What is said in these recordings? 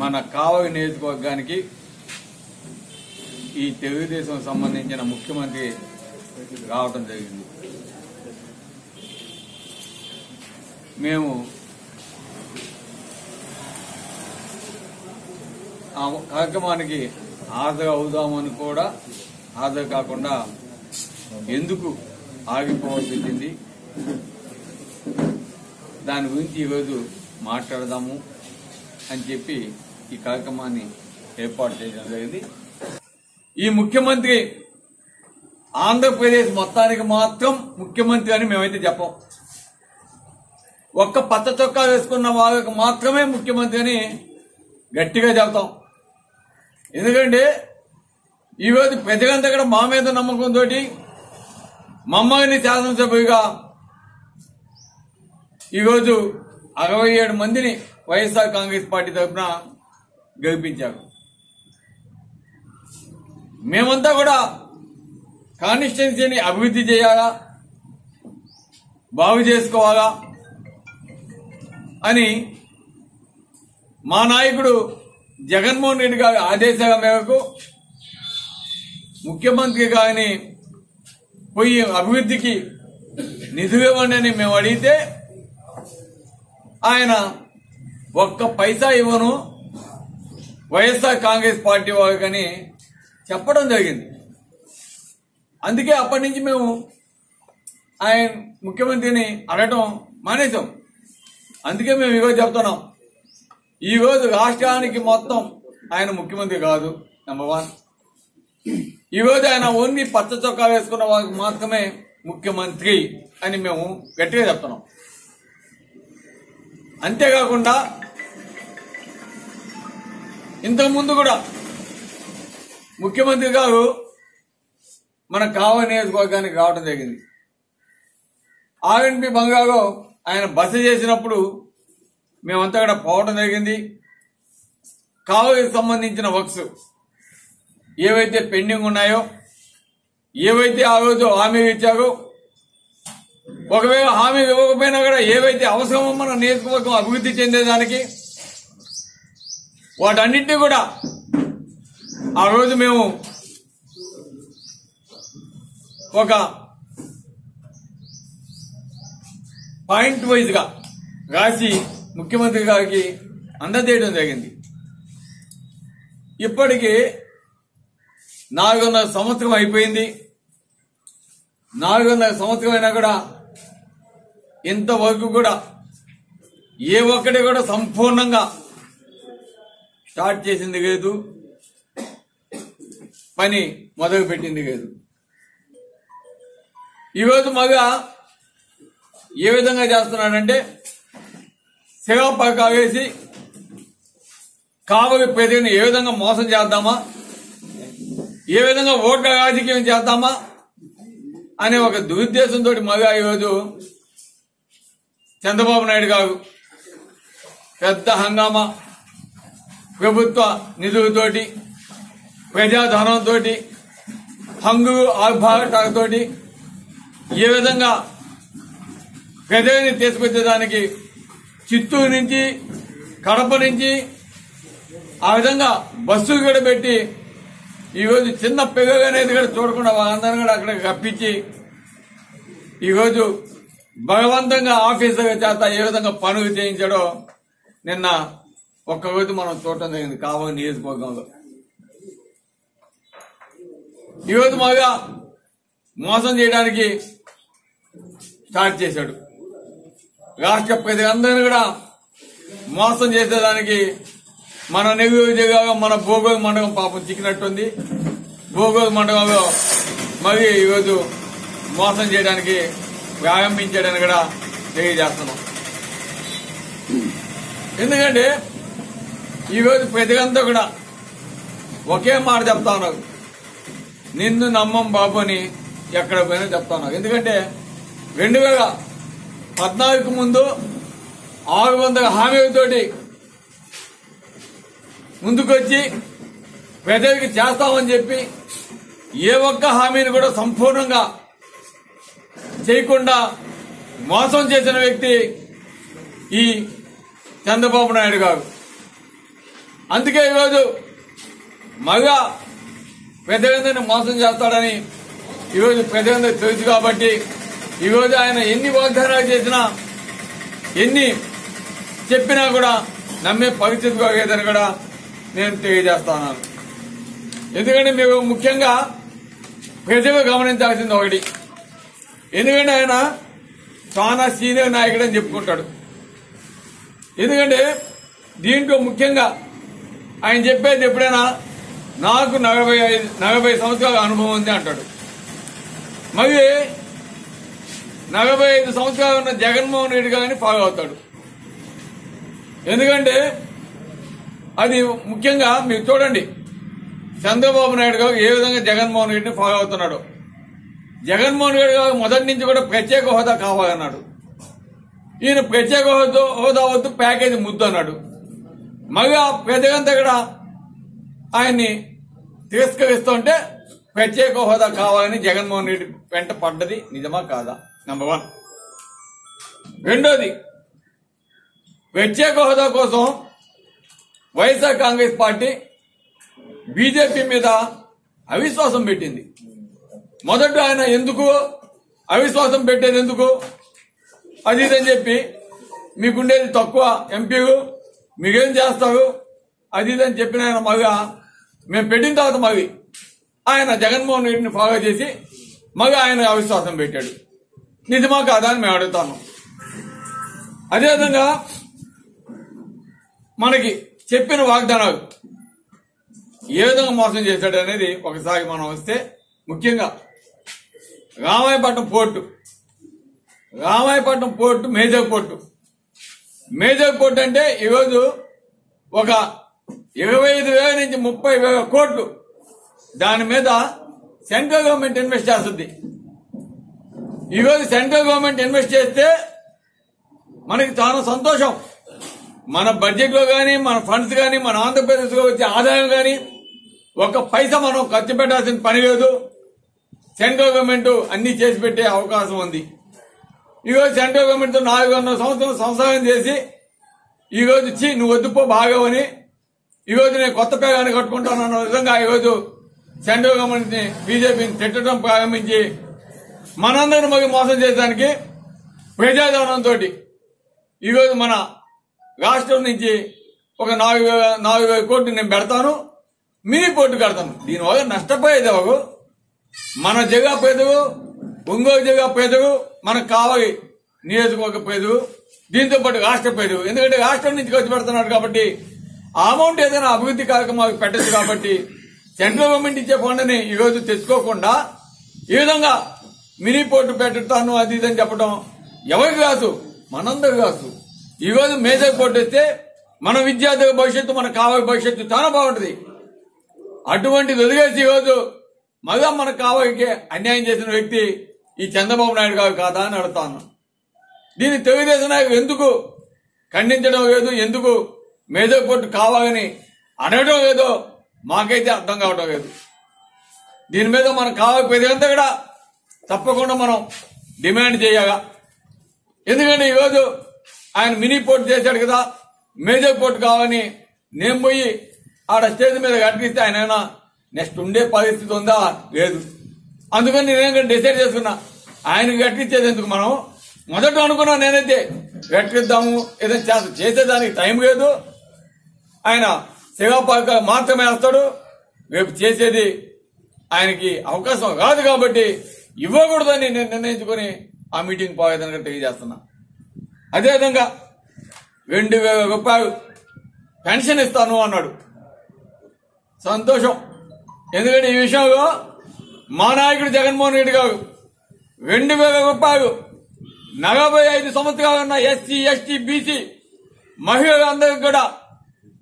మన కావలి నియోజకవర్గానికి ఈ తెలుగుదేశం సంబంధించిన ముఖ్యమంత్రి రావటం జరిగింది. మేము ఆ కార్యక్రమానికి హాజరు అవుదామని కూడా హాజరు కాకుండా ఎందుకు ఆగిపోవాల్సి వచ్చింది? దాని గురించి ఈరోజు మాట్లాడదాము అని చెప్పి ఈ కార్యక్రమాన్ని ఏర్పాటు చేయడం జరిగింది. ఈ ముఖ్యమంత్రి ఆంధ్రప్రదేశ్ మొత్తానికి మాత్రం ముఖ్యమంత్రి అని మేమైతే చెప్పం. ఒక్క పచ్చ చొక్కా వేసుకున్న వాళ్ళకి మాత్రమే ముఖ్యమంత్రి అని గట్టిగా చెప్తాం ఎందుకంటే ఈరోజు ప్రజలంతా కూడా మా మీద నమ్మకంతో మమ్మల్ని శాసనసభ్యుగా ఈరోజు అరవై ఏడు మందిని వైఎస్ఆర్ కాంగ్రెస్ పార్టీ తరఫున గెలిపించారు. మేమంతా కూడా కాన్స్టిట్యున్సీని అభివృద్ధి చేయాలా? బాగు చేసుకోవాలా? అని మా నాయకుడు జగన్మోహన్ రెడ్డి గారి ఆదేశాల మేరకు ముఖ్యమంత్రి గారిని పోయి అభివృద్ధికి నిధులు ఇవ్వండి అని మేము అడిగితే ఆయన ఒక్క పైసా ఇవ్వను. వైఎస్ఆర్ కాంగ్రెస్ పార్టీ వాళ్ళకని చెప్పడం జరిగింది. అందుకే అప్పటి నుంచి మేము ఆయన ముఖ్యమంత్రిని అడగటం మానేశాం. అందుకే మేము ఈరోజు చెప్తున్నాం. ఈ రోజు రాష్ట్రానికి మొత్తం ఆయన ముఖ్యమంత్రి కాదు నెంబర్ వన్ ఈ రోజు ఆయన ఓన్లీ పచ్చ చొక్కా వేసుకున్న వాళ్ళకి మాత్రమే ముఖ్యమంత్రి అని మేము గట్టిగా చెప్తున్నాం. అంతేకాకుండా ఇంతకు ముందు కూడా ముఖ్యమంత్రి గారు మన కావ నియోజకవర్గానికి రావడం జరిగింది. ఆర్ఎన్పి బంగాలో ఆయన బస చేసినప్పుడు మేమంతా కూడా పోవడం జరిగింది. కావకి సంబంధించిన వర్క్స్ ఏవైతే పెండింగ్ ఉన్నాయో ఏవైతే ఆ రోజు హామీ ఇచ్చారో ఒకవేళ హామీ ఇవ్వకపోయినా కూడా ఏవైతే అవసరమో మన నియోజకవర్గం అభివృద్ధి చెందేదానికి వాటన్నింటినీ కూడా ఆ రోజు మేము ఒక పాయింట్ వైజ్గా రాసి ముఖ్యమంత్రి గారికి అందజేయడం జరిగింది. ఇప్పటికీ నాలుగున్నర సంవత్సరం అయిపోయింది. నాలుగున్నర సంవత్సరం అయినా కూడా ఇంతవరకు కూడా ఏ ఒక్కటి కూడా సంపూర్ణంగా స్టార్ట్ చేసింది లేదు. పని మొదలు పెట్టింది లేదు. ఈరోజు మగ ఏ విధంగా చేస్తున్నాడంటే సేవా పథకాలు వేసి కావలి ప్రజలను ఏ విధంగా మోసం చేద్దామా? ఏ విధంగా ఓట్ల రాజకీయం చేద్దామా? అనే ఒక దురుద్దేశంతో మగ ఈరోజు చంద్రబాబు నాయుడు గారు పెద్ద హంగామా ప్రభుత్వ నిధులతోటి ప్రజాధనంతో హంగు ఆర్భాటాలతోటి ఏ విధంగా ప్రజల్ని తీసుకొచ్చేదానికి చిత్తూరు నుంచి కడప నుంచి ఆ విధంగా బస్సులు కూడా పెట్టి ఈరోజు చిన్న పిల్లలు అనేది కూడా చూడకుండా వాళ్ళందరూ కూడా అక్కడ కప్పించి ఈరోజు భగవంతంగా ఆఫీసర్ చేత ఏ విధంగా పనులు చేయించాడో నిన్న ఒక్కరోజు మనం చూడటం జరిగింది కావాలి నియోజకవర్గంలో. ఈరోజు మాగా మోసం చేయడానికి స్టార్ట్ చేశాడు. రాష్ట్ర ప్రజలందరినీ కూడా మోసం చేసేదానికి మన నెల్లూరు మన భూగోళ మండలం పాపం చిక్కినట్టుంది. భూగోళ మండలంలో మరి ఈరోజు మోసం చేయడానికి ప్రారంభించాడని కూడా తెలియజేస్తున్నాం. ఎందుకంటే ఈరోజు ప్రతిగంతా కూడా ఒకే మాట చెప్తా ఉన్నారు. నిన్ను నమ్మం బాబు అని ఎక్కడ పోయినా చెప్తా ఉన్నారు. ఎందుకంటే రెండు వేల పద్నాలుగు ముందు ఆరు వందల హామీలతోటి ముందుకొచ్చి ప్రజలకి చేస్తామని చెప్పి ఏ ఒక్క హామీని కూడా సంపూర్ణంగా చేయకుండా మోసం చేసిన వ్యక్తి ఈ చంద్రబాబు నాయుడు గారు. అందుకే ఈరోజు మగ పెద్దగందరిని మోసం చేస్తాడని ఈరోజు పెద్దగందరికి తెలుసు కాబట్టి ఈరోజు ఆయన ఎన్ని వాగ్దానాలు చేసినా ఎన్ని చెప్పినా కూడా నమ్మే పరిస్థితి లేదని కూడా నేను తెలియజేస్తాను ఎందుకంటే మీరు ముఖ్యంగా ప్రజలు గమనించాల్సింది ఒకటి. ఎందుకంటే ఆయన చాలా సీనియర్ నాయకుడు అని చెప్పుకుంటాడు. ఎందుకంటే దీంట్లో ముఖ్యంగా ఆయన చెప్పేది ఎప్పుడైనా నాకు నలభై ఐదు నలభై సంవత్సరాల అనుభవం ఉంది అంటాడు. మరి నలభై ఐదు సంవత్సరాలు ఉన్న జగన్మోహన్ రెడ్డి గారిని ఫాలో అవుతాడు. ఎందుకంటే అది ముఖ్యంగా మీరు చూడండి చంద్రబాబు నాయుడు గారు ఏ విధంగా జగన్మోహన్ రెడ్డిని ఫాలో అవుతున్నాడు. జగన్మోహన్ రెడ్డి గారు మొదటి నుంచి కూడా ప్రత్యేక హోదా కావాలన్నాడు. ఈయన ప్రత్యేక హోదా హోదా వద్దు ప్యాకేజీ ముద్దు అన్నాడు. మళ్ళీ ఆ కూడా ఆయన్ని తిరస్కరిస్తుంటే ప్రత్యేక హోదా కావాలని జగన్మోహన్ రెడ్డి వెంట పడ్డది నిజమా కాదా? నెంబర్ వన్ రెండోది ప్రత్యేక హోదా కోసం వైఎస్ఆర్ కాంగ్రెస్ పార్టీ బీజేపీ మీద అవిశ్వాసం పెట్టింది. మొదట ఆయన ఎందుకు అవిశ్వాసం పెట్టేది ఎందుకు? అది ఇదని చెప్పి మీకుండేది తక్కువ ఎంపీలు మీరేం చేస్తారు అది ఇదని చెప్పిన ఆయన మగ మేము పెట్టిన తర్వాత మగి ఆయన జగన్మోహన్ రెడ్డిని ఫాలో చేసి మగ ఆయన అవిశ్వాసం పెట్టాడు. నిజమా కాదా అని మేము అడుగుతాను అదేవిధంగా మనకి చెప్పిన వాగ్దానాలు ఏ విధంగా మోసం చేశాడు అనేది ఒకసారి మనం వస్తే ముఖ్యంగా Ramayapatnam port Ramayapatnam port major port. Major court అంటే ఈరోజు ఒక ఇరవై ఐదు వేల నుంచి ముప్పై వేల కోట్లు దాని మీద సెంట్రల్ గవర్నమెంట్ ఇన్వెస్ట్ చేస్తుంది. ఈరోజు సెంట్రల్ గవర్నమెంట్ ఇన్వెస్ట్ చేస్తే మనకి చాలా సంతోషం. మన బడ్జెట్లో మన ఫండ్స్ కానీ మన ఆంధ్రప్రదేశ్లో వచ్చే ఆదాయం కానీ ఒక పైసా మనం ఖర్చు పెట్టాల్సిన పని లేదు. సెంట్రల్ గవర్నమెంట్ అన్ని చేసి పెట్టే అవకాశం ఉంది. ఈరోజు సెంట్రల్ గవర్నమెంట్తో నాలుగున్నర సంవత్సరం సంసారం చేసి ఈరోజు ఇచ్చి నువ్వు వద్దుపో భాగవని ఈరోజు నేను కొత్త పేగాన్ని కట్టుకుంటానన్న విధంగా ఈరోజు సెంట్రల్ గవర్నమెంట్ని బీజేపీని తిట్టడం ప్రారంభించి మనందరిని మరి మోసం చేయడానికి ప్రజాధనంతో ఈరోజు మన రాష్ట్రం నుంచి ఒక నాలుగు వేల నాలుగు వేల కోట్లు నేను పెడతాను మినీ కోర్టు కడతాను దీనివల్ల నష్టపోయేది ఎవరు? మన జగా పేదవు ఒంగోలు జగా పేదవు మనకు కావాలి నియోజకవర్గ పేదవు దీంతో పాటు రాష్ట్ర పేరు ఎందుకంటే రాష్ట్రం నుంచి ఖర్చు పెడుతున్నాడు కాబట్టి ఆ అమౌంట్ ఏదైనా అభివృద్ధి కార్యక్రమాలకు పెట్టచ్చు కాబట్టి సెంట్రల్ గవర్నమెంట్ ఇచ్చే ఫండ్ని ఈ రోజు తెచ్చుకోకుండా ఈ విధంగా మినీ పోర్టు పెట్టుతాను అది ఇది అని చెప్పడం ఎవరికి కాదు మనందరు కాదు ఈ రోజు మేజర్ పోర్టు వస్తే మన విద్యార్థుల భవిష్యత్తు మన కావాలి భవిష్యత్తు చాలా బాగుంటుంది. అటువంటిది వదిలేసి ఈరోజు మళ్ళా మన కావలికి అన్యాయం చేసిన వ్యక్తి ఈ చంద్రబాబు నాయుడు గారు కాదా అని అడుగుతాను. దీన్ని తెలుగుదేశం నాయకులు ఎందుకు ఖండించడం లేదు? ఎందుకు మేజర్ పోర్టు కావాలని అడగడం లేదో మాకైతే అర్థం కావడం లేదు. దీని మీద మనం కావాలి అంతా కూడా తప్పకుండా మనం డిమాండ్ చేయగా ఎందుకంటే ఈరోజు ఆయన మినీ పోర్ట్ చేశాడు కదా మేజర్ పోర్ట్ కావాలని నేను పోయి ఆడ స్టేజ్ మీద కట్టిస్తే ఆయన నెక్స్ట్ ఉండే పరిస్థితి ఉందా? లేదు. అందుకని నేనేం డిసైడ్ చేసుకున్నా. ఆయన కట్టించేది ఎందుకు మనం? మొదట అనుకున్నా నేనైతే కట్టిద్దాము ఏదైనా చేసేదానికి టైం లేదు. ఆయన శివపాక మాత్రమే వస్తాడు. రేపు చేసేది ఆయనకి అవకాశం కాదు కాబట్టి ఇవ్వకూడదని నేను నిర్ణయించుకొని ఆ మీటింగ్ పోయేదని తెలియజేస్తున్నా. అదేవిధంగా రెండు వేల రూపాయలు పెన్షన్ ఇస్తాను అన్నాడు. సంతోషం. ఎందుకంటే ఈ విషయంలో మా నాయకుడు జగన్మోహన్ రెడ్డి గారు రెండు వేల రూపాయలు నలభై ఐదు సంవత్సరాలు ఉన్న ఎస్సీ ఎస్టీ బీసీ మహిళలందరికీ కూడా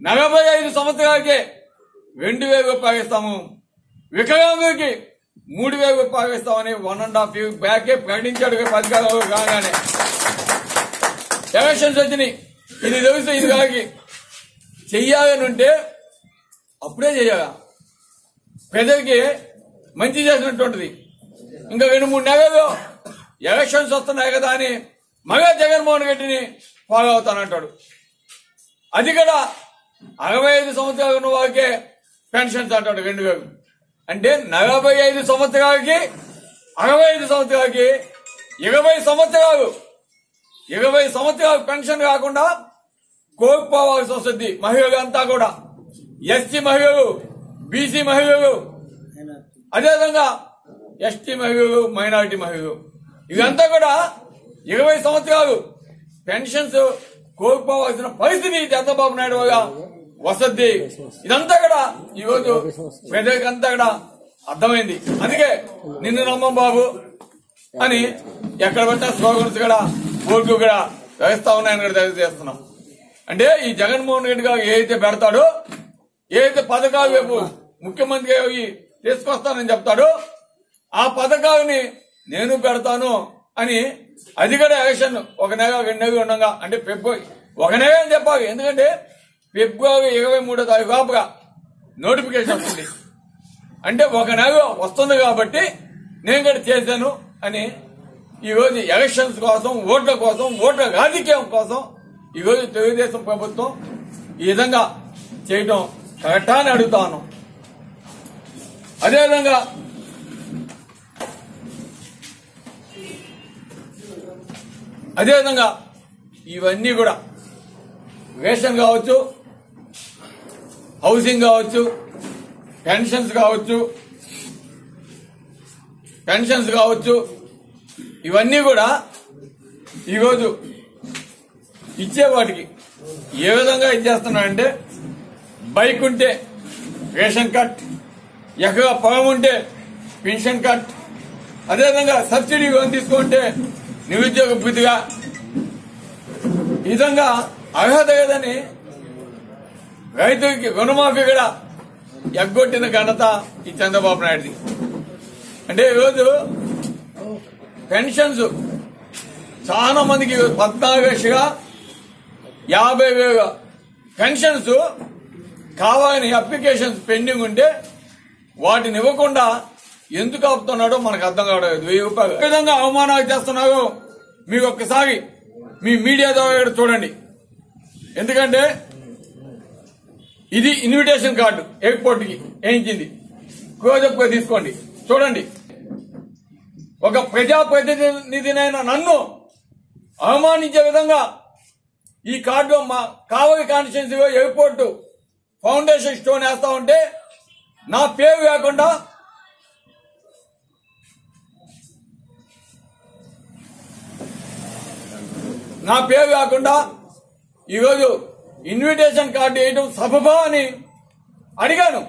నలభై ఐదు సంవత్సరాలకే రెండు వేల రూపాయలు ఇస్తాము. వికలాంగులకి మూడు వేల రూపాయలు ఇస్తామని వన్ అండ్ హాఫ్ ఇయర్ బ్యాకే ప్రకటించాడు అధికారంలో కాగానే ఎలక్షన్స్ వచ్చినాయి. ఇది తెలుసు ఇది కాకి. చెయ్యాలని ఉంటే అప్పుడే చేయాల ప్రజలకి మంచి చేసినటువంటిది. ఇంకా రెండు మూడు నెలలు ఎలక్షన్స్ వస్తున్నాయి కదా అని మళ్ళా జగన్మోహన్ రెడ్డిని ఫాలో అవుతానంటాడు అది కూడా అరవై ఐదు సంవత్సరాలు ఉన్న వారికే పెన్షన్స్ అంటాడు రెండు వేలు. అంటే నలభై ఐదు సంవత్సరాలకి అరవై ఐదు సంవత్సరాలకి ఇరవై సంవత్సరాలు ఇరవై సంవత్సరాలు పెన్షన్ కాకుండా కోల్పోవాల్సి వస్తుంది మహిళలు అంతా కూడా. ఎస్సీ మహిళలు బీసీ మహిళలు అదేవిధంగా ఎస్టీ మహిళలు మైనారిటీ మహిళలు. ఇదంతా కూడా ఇరవై సంవత్సరాలు పెన్షన్స్ కోల్పోవాల్సిన పరిస్థితి చంద్రబాబు నాయుడు వల్ల వసద్ది ఇదంతా కూడా ఈరోజు ప్రజలకంతా కూడా అర్థమైంది. అందుకే నిన్ను నమ్మం బాబు అని ఎక్కడ పెట్టిన స్లోగన్స్ కూడా బోర్డు కూడా వేస్తా ఉన్నాయని కూడా తెలియజేస్తున్నాం. అంటే ఈ జగన్మోహన్ రెడ్డి గారు ఏదైతే పెడతాడో ఏదైతే పథకాలు రేపు ముఖ్యమంత్రి తీసుకొస్తానని చెప్తాడు. ఆ పథకాలని నేను పెడతాను అని అది కూడా ఎలక్షన్ ఒక నెల రెండు నెలలు ఉండగా అంటే ఫిబ్రవరి ఒక నెల అని చెప్పాలి. ఎందుకంటే ఫిబ్రవరి ఇరవై మూడో తారీఖు లోపుగా నోటిఫికేషన్ వస్తుంది. అంటే ఒక నెల వస్తుంది కాబట్టి నేను కూడా చేశాను అని ఈ రోజు ఎలక్షన్స్ కోసం ఓట్ల కోసం ఓట్ల రాజకీయం కోసం ఈరోజు తెలుగుదేశం ప్రభుత్వం ఈ విధంగా చేయడం కరెక్టా అని అడుగుతాను. అదేవిధంగా అదేవిధంగా ఇవన్నీ కూడా రేషన్ కావచ్చు హౌసింగ్ కావచ్చు పెన్షన్స్ కావచ్చు పెన్షన్స్ కావచ్చు ఇవన్నీ కూడా ఈరోజు ఇచ్చేవాటికి ఏ విధంగా ఇచ్చేస్తున్నాడంటే బైక్ ఉంటే రేషన్ కార్డ్ ఎక్కగా పొలం ఉంటే పెన్షన్ కట్. అదేవిధంగా సబ్సిడీ లోన్ తీసుకుంటే నిరుద్యోగ బుద్ధిగా ఈ విధంగా అర్హత లేదని రైతుకి రుణమాఫీ కూడా ఎగ్గొట్టిన ఘనత ఈ చంద్రబాబు నాయుడుది. అంటే ఈరోజు పెన్షన్స్ చాలా మందికి పద్నాలుగు లక్షగా యాభై వేల పెన్షన్స్ కావాలని అప్లికేషన్స్ పెండింగ్ ఉంటే వాటిని ఇవ్వకుండా ఎందుకు ఆపుతున్నాడో మనకు అర్థం కావడం వెయ్యి రూపాయలు. విధంగా అవమానాలు చేస్తున్నారో మీకు ఒక్కసారి మీ మీడియా ద్వారా చూడండి. ఎందుకంటే ఇది ఇన్విటేషన్ కార్డు ఎయిర్పోర్ట్కి వేయించింది క్లోజప్గా తీసుకోండి. చూడండి. ఒక ప్రజాప్రతినిధినైన నన్ను అవమానించే విధంగా ఈ కార్డు మా కావలి కాన్స్టిట్యున్సీలో ఎయిర్పోర్ట్ ఫౌండేషన్ స్టోన్ వేస్తా ఉంటే నా పేరు కాకుండా నా పేరు కాకుండా ఈరోజు ఇన్విటేషన్ కార్డు వేయడం సబబా అని అడిగాను.